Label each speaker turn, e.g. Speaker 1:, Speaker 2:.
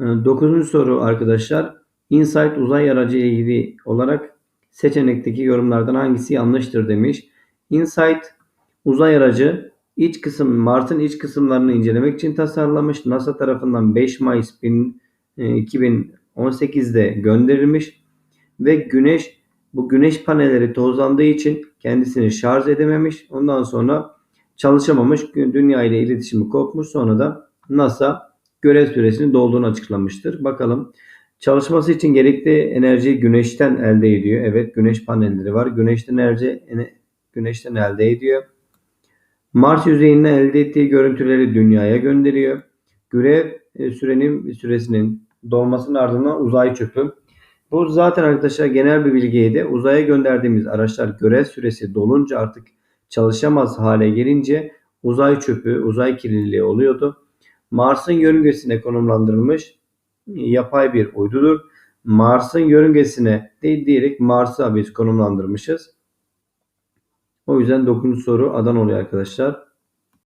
Speaker 1: Dokuzuncu soru arkadaşlar. Insight uzay aracı ile ilgili olarak seçenekteki yorumlardan hangisi yanlıştır demiş. Insight uzay aracı iç kısım Mars'ın iç kısımlarını incelemek için tasarlanmış. NASA tarafından 5 Mayıs 2018'de gönderilmiş ve Güneş bu güneş panelleri tozlandığı için kendisini şarj edememiş. Ondan sonra çalışamamış. Dünya ile iletişimi kopmuş. Sonra da NASA görev süresini dolduğunu açıklamıştır. Bakalım çalışması için gerekli enerjiyi güneşten elde ediyor. Evet güneş panelleri var. Güneşten enerji güneşten elde ediyor. Mars yüzeyinden elde ettiği görüntüleri dünyaya gönderiyor. Görev e, sürenin süresinin dolmasının ardından uzay çöpü. Bu zaten arkadaşlar genel bir bilgiydi. Uzaya gönderdiğimiz araçlar görev süresi dolunca artık çalışamaz hale gelince uzay çöpü, uzay kirliliği oluyordu. Mars'ın yörüngesine konumlandırılmış yapay bir uydudur. Mars'ın yörüngesine değil diyerek Mars'a biz konumlandırmışız. O yüzden 9. soru Adan oluyor arkadaşlar.